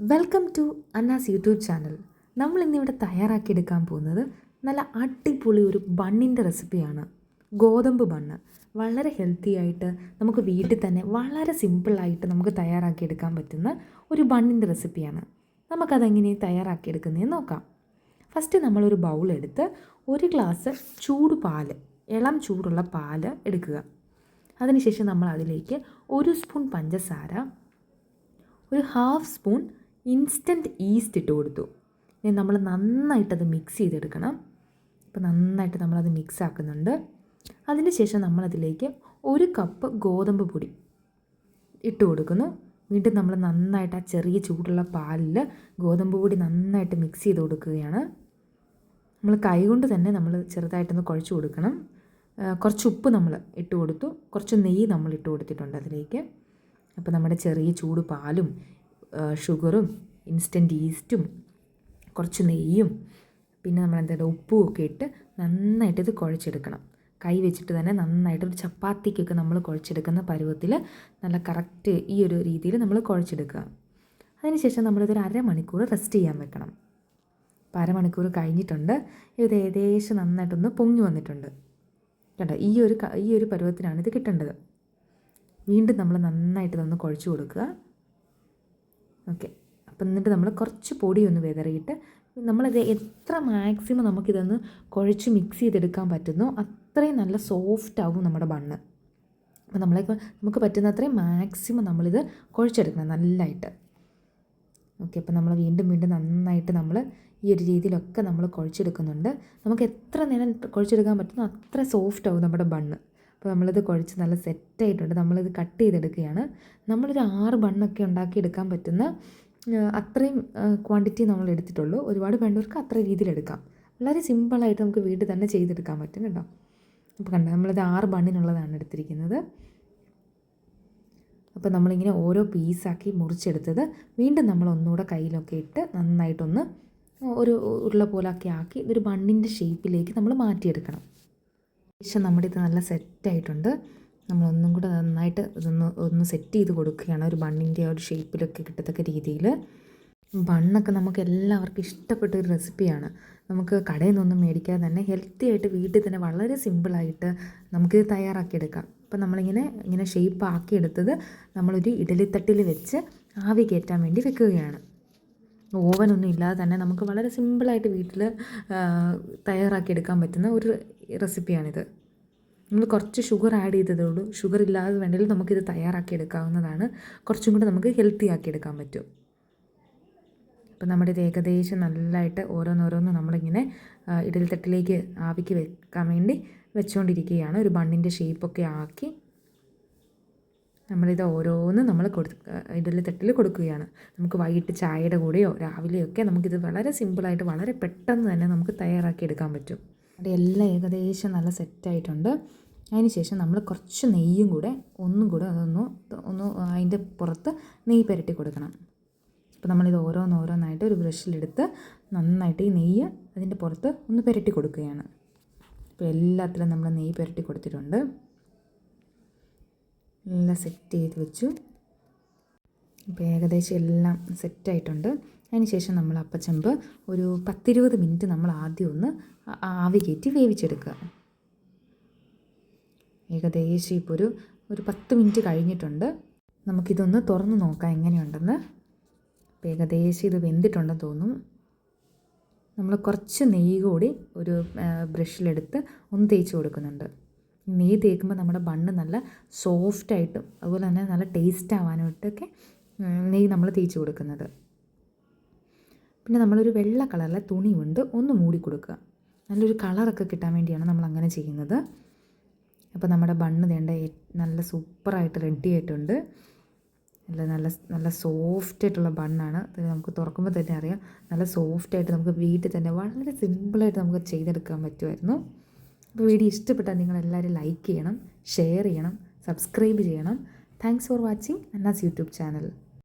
Welcome to Anna's YouTube channel നമ്മൾ ഇന്നിവിടെ തയ്യാറാക്കിയെടുക്കാൻ പോകുന്നത് നല്ല അടിപൊളി ഒരു ബണ്ണിന്റെ റെസിപ്പിയാണ് ഗോതമ്പ് ബണ്ണ്. വളരെ ഹെൽത്തി ആയിട്ട് നമുക്ക് വീട്ടിൽ തന്നെ വളരെ സിമ്പിളായിട്ട് നമുക്ക് തയ്യാറാക്കിയെടുക്കാൻ പറ്റുന്ന ഒരു ബണ്ണിന്റെ റെസിപ്പിയാണ് നമുക്കതെങ്ങനെ തയ്യാറാക്കിയെടുക്കുന്നതെന്ന് നോക്കാം. ഫസ്റ്റ് നമ്മളൊരു ബൗൾ എടുത്ത് ഒരു ഗ്ലാസ് ചൂട് പാൽ ഇളം ചൂടുള്ള പാൽ എടുക്കുക. അതിനുശേഷം നമ്മൾ അതിലേക്ക് ഒരു സ്പൂൺ പഞ്ചസാര ഒരു ഹാഫ് സ്പൂൺ ഇൻസ്റ്റന്റ് ഈസ്റ്റ് ഇട്ട് കൊടുത്തു. ഇനി നമ്മൾ നന്നായിട്ടത് മിക്സ് ചെയ്തെടുക്കണം. അപ്പോൾ നന്നായിട്ട് നമ്മളത് മിക്സ് ആക്കുന്നുണ്ട്. അതിന് ശേഷം നമ്മളതിലേക്ക് ഒരു കപ്പ് ഗോതമ്പ് പൊടി ഇട്ട് കൊടുക്കുന്നു. വീണ്ടും നമ്മൾ നന്നായിട്ട് ആ ചെറിയ ചൂടുള്ള പാലിൽ ഗോതമ്പ് പൊടി നന്നായിട്ട് മിക്സ് ചെയ്ത് കൊടുക്കുകയാണ്. നമ്മൾ കൈകൊണ്ട് തന്നെ നമ്മൾ ചെറുതായിട്ടൊന്ന് കുഴച്ച് കൊടുക്കണം. കുറച്ച് ഉപ്പ് നമ്മൾ ഇട്ട് കൊടുത്തു. കുറച്ച് നെയ്യ് നമ്മൾ ഇട്ട് കൊടുത്തിട്ടുണ്ട് അതിലേക്ക്. അപ്പോൾ നമ്മുടെ ചെറിയ ചൂട് പാലും ഷുഗറും ഇൻസ്റ്റന്റ് ഈസ്റ്റും കുറച്ച് നെയ്യും പിന്നെ നമ്മൾ എന്താ ഉപ്പും ഒക്കെ ഇട്ട് നന്നായിട്ട് ഇത് കുഴച്ചെടുക്കണം. കൈ വെച്ചിട്ട് തന്നെ നന്നായിട്ട് ഒരു ചപ്പാത്തിക്കൊക്കെ നമ്മൾ കുഴച്ചെടുക്കുന്ന പരുവത്തിൽ നല്ല കറക്റ്റ് ഈ ഒരു രീതിയിൽ നമ്മൾ കുഴച്ചെടുക്കുക. അതിനുശേഷം നമ്മളിതൊരു അരമണിക്കൂർ റെസ്റ്റ് ചെയ്യാൻ വെക്കണം. അപ്പോൾ അരമണിക്കൂർ കഴിഞ്ഞിട്ടുണ്ട്. ഇത് ഏകദേശം നന്നായിട്ടൊന്ന് പൊങ്ങി വന്നിട്ടുണ്ട്. കണ്ടോ? ഈ ഒരു ഈ ഒരു പരുവത്തിനാണ് ഇത് കിട്ടേണ്ടത്. വീണ്ടും നമ്മൾ നന്നായിട്ട് ഇതൊന്ന് കുഴച്ച് കൊടുക്കുക. ഓക്കെ. അപ്പം എന്നിട്ട് നമ്മൾ കുറച്ച് പൊടി ഒന്ന് വിതറിയിട്ട് നമ്മളത് എത്ര മാക്സിമം നമുക്കിതൊന്ന് കുഴച്ച് മിക്സ് ചെയ്തെടുക്കാൻ പറ്റുന്നു അത്രയും നല്ല സോഫ്റ്റ് ആവും നമ്മുടെ ബണ്ണ്. അപ്പം നമ്മളെ നമുക്ക് പറ്റുന്ന അത്രയും മാക്സിമം നമ്മളിത് കുഴച്ചെടുക്കണം നല്ലതായിട്ട് ഓക്കെ അപ്പം നമ്മൾ വീണ്ടും വീണ്ടും നന്നായിട്ട് നമ്മൾ ഈ ഒരു രീതിയിലൊക്കെ നമ്മൾ കുഴച്ചെടുക്കുന്നുണ്ട്. നമുക്ക് എത്ര നേരം കുഴച്ചെടുക്കാൻ പറ്റുന്നു അത്ര സോഫ്റ്റ് ആവും നമ്മുടെ ബണ്ണ്. അപ്പോൾ നമ്മളിത് കുഴച്ച് നല്ല സെറ്റായിട്ടുണ്ട്. നമ്മളിത് കട്ട് ചെയ്തെടുക്കുകയാണ്. നമ്മളൊരു ആറ് ബണ്ണൊക്കെ ഉണ്ടാക്കിയെടുക്കാൻ പറ്റുന്ന അത്രയും ക്വാണ്ടിറ്റി നമ്മൾ എടുത്തിട്ടുള്ളൂ. ഒരുപാട് വേണ്ടവർക്ക് അത്ര രീതിയിലെടുക്കാം വളരെ സിമ്പിളായിട്ട് നമുക്ക് വീട്ടിൽ തന്നെ ചെയ്തെടുക്കാൻ പറ്റും കേട്ടോ. അപ്പോൾ കണ്ടോ നമ്മളിത് ആറ് ബണ്ണിനുള്ളതാണ് എടുത്തിരിക്കുന്നത്. അപ്പോൾ നമ്മളിങ്ങനെ ഓരോ പീസാക്കി മുറിച്ചെടുത്തത് വീണ്ടും നമ്മൾ ഒന്നുകൂടെ കയ്യിലൊക്കെ ഇട്ട് നന്നായിട്ടൊന്ന് ഒരു ഉരുള പോലാക്കി ആക്കി ഇതൊരു ബണ്ണിന്റെ ഷേപ്പിലേക്ക് നമ്മൾ മാറ്റിയെടുക്കണം. ശേഷം നമ്മുടെ ഇത് നല്ല സെറ്റായിട്ടുണ്ട്. നമ്മൾ ഒന്നും കൂടെ നന്നായിട്ട് ഇതൊന്ന് ഒന്ന് സെറ്റ് ചെയ്ത് കൊടുക്കുകയാണ്. ഒരു ബണ്ണിന്റെ ആ ഒരു ഷേപ്പിലൊക്കെ കിട്ടത്തക്ക രീതിയിൽ ബണ്ണൊക്കെ നമുക്ക് എല്ലാവർക്കും ഇഷ്ടപ്പെട്ട ഒരു റെസിപ്പിയാണ്. നമുക്ക് കടയിൽ നിന്നൊന്നും മേടിക്കാതെ തന്നെ ഹെൽത്തി ആയിട്ട് വീട്ടിൽ തന്നെ വളരെ സിമ്പിളായിട്ട് നമുക്കിത് തയ്യാറാക്കിയെടുക്കാം. അപ്പം നമ്മളിങ്ങനെ ഇങ്ങനെ ഷേപ്പ് ആക്കിയെടുത്തത് നമ്മളൊരു ഇഡലിത്തട്ടിൽ വെച്ച് ആവി കയറ്റാൻ വേണ്ടി വെക്കുകയാണ്. ഓവനൊന്നും ഇല്ലാതെ തന്നെ നമുക്ക് വളരെ സിമ്പിളായിട്ട് വീട്ടിൽ തയ്യാറാക്കിയെടുക്കാൻ പറ്റുന്ന ഒരു റെസിപ്പിയാണിത്. നമ്മൾ കുറച്ച് ഷുഗർ ആഡ് ചെയ്തതേ ഉള്ളൂ. ഷുഗർ ഇല്ലാതെ വേണമെങ്കിൽ നമുക്കിത് തയ്യാറാക്കിയെടുക്കാവുന്നതാണ് കുറച്ചും കൂടെ നമുക്ക് ഹെൽത്തി ആക്കിയെടുക്കാൻ പറ്റും. അപ്പം നമ്മുടെ ഇത് ഏകദേശം നല്ലതായിട്ട് ഓരോന്നോരോന്ന് നമ്മളിങ്ങനെ ഇഡലി തട്ടിലേക്ക് ആവിക്ക് വെക്കാൻ വേണ്ടി വെച്ചുകൊണ്ടിരിക്കുകയാണ് ഒരു ബണ്ണിന്റെ ഷേപ്പൊക്കെ ആക്കി നമ്മളിത് ഓരോന്ന് നമ്മൾ കൊടു ഇഡലിത്തട്ടിൽ കൊടുക്കുകയാണ്. നമുക്ക് വൈകിട്ട് ചായയുടെ കൂടെയോ രാവിലെയോ ഒക്കെ നമുക്കിത് വളരെ സിമ്പിളായിട്ട് വളരെ പെട്ടെന്ന് തന്നെ നമുക്ക് തയ്യാറാക്കി എടുക്കാൻ പറ്റും. അത് എല്ലാം ഏകദേശം നല്ല സെറ്റായിട്ടുണ്ട്. അതിന് ശേഷം നമ്മൾ കുറച്ച് നെയ്യും കൂടെ ഒന്നും കൂടെ അതൊന്ന് ഒന്ന് അതിന്റെ പുറത്ത് നെയ്യ് പുരട്ടി കൊടുക്കണം. അപ്പോൾ നമ്മളിത് ഓരോന്നോരോന്നായിട്ട് ഒരു ബ്രഷിലെടുത്ത് നന്നായിട്ട് ഈ നെയ്യ് അതിന്റെ പുറത്ത് ഒന്ന് പുരട്ടി കൊടുക്കുകയാണ്. അപ്പോൾ എല്ലാത്തിലും നമ്മൾ നെയ്യ് പുരട്ടി കൊടുത്തിട്ടുണ്ട്. എല്ലാം സെറ്റ് ചെയ്ത് വെച്ചു. അപ്പോൾ ഏകദേശം എല്ലാം സെറ്റായിട്ടുണ്ട് അതിന് ശേഷം നമ്മൾ അപ്പച്ചമ്പ് ഒരു പത്തിരുപത് മിനിറ്റ് നമ്മൾ ആദ്യം ഒന്ന് ആവി കയറ്റി വേവിച്ചെടുക്കുക. ഏകദേശം ഇപ്പോൾ ഒരു ഒരു പത്ത് മിനിറ്റ് കഴിഞ്ഞിട്ടുണ്ട്. നമുക്കിതൊന്ന് തുറന്ന് നോക്കാം എങ്ങനെയുണ്ടെന്ന്. അപ്പോൾ ഏകദേശം ഇത് വെന്തിട്ടുണ്ടെന്ന് തോന്നും. നമ്മൾ കുറച്ച് നെയ്യ് കൂടി ഒരു ബ്രഷിലെടുത്ത് ഒന്ന് തേച്ച് കൊടുക്കുന്നുണ്ട്. നെയ്യ് തേക്കുമ്പോൾ നമ്മുടെ ബണ്ണ് നല്ല സോഫ്റ്റായിട്ടും അതുപോലെ തന്നെ നല്ല ടേസ്റ്റ് ആവാനായിട്ടൊക്കെ നെയ്യ് നമ്മൾ തേച്ച് കൊടുക്കുന്നത്. പിന്നെ നമ്മളൊരു വെള്ള കളറിലെ തുണി കൊണ്ട് ഒന്ന് മൂടി കൊടുക്കുക. നല്ലൊരു കളറൊക്കെ കിട്ടാൻ വേണ്ടിയാണ് നമ്മൾ അങ്ങനെ ചെയ്യുന്നത്. അപ്പോൾ നമ്മുടെ ബണ്ണ് തേണ്ട നല്ല സൂപ്പറായിട്ട് റെഡി ആയിട്ടുണ്ട് നല്ല നല്ല നല്ല സോഫ്റ്റ് ആയിട്ടുള്ള ബണ്ണാണ് നമുക്ക് തുറക്കുമ്പോൾ തന്നെ അറിയാം നല്ല സോഫ്റ്റ് ആയിട്ട് നമുക്ക് വീട്ടിൽ തന്നെ വളരെ സിമ്പിളായിട്ട് നമുക്ക് ചെയ്തെടുക്കാൻ പറ്റുമായിരുന്നു. അപ്പോൾ വീഡിയോ ഇഷ്ടപ്പെട്ടാൽ നിങ്ങൾ എല്ലാവരും ലൈക്ക് ചെയ്യണം ഷെയർ ചെയ്യണം സബ്സ്ക്രൈബ് ചെയ്യണം. Thanks for watching Anna's YouTube channel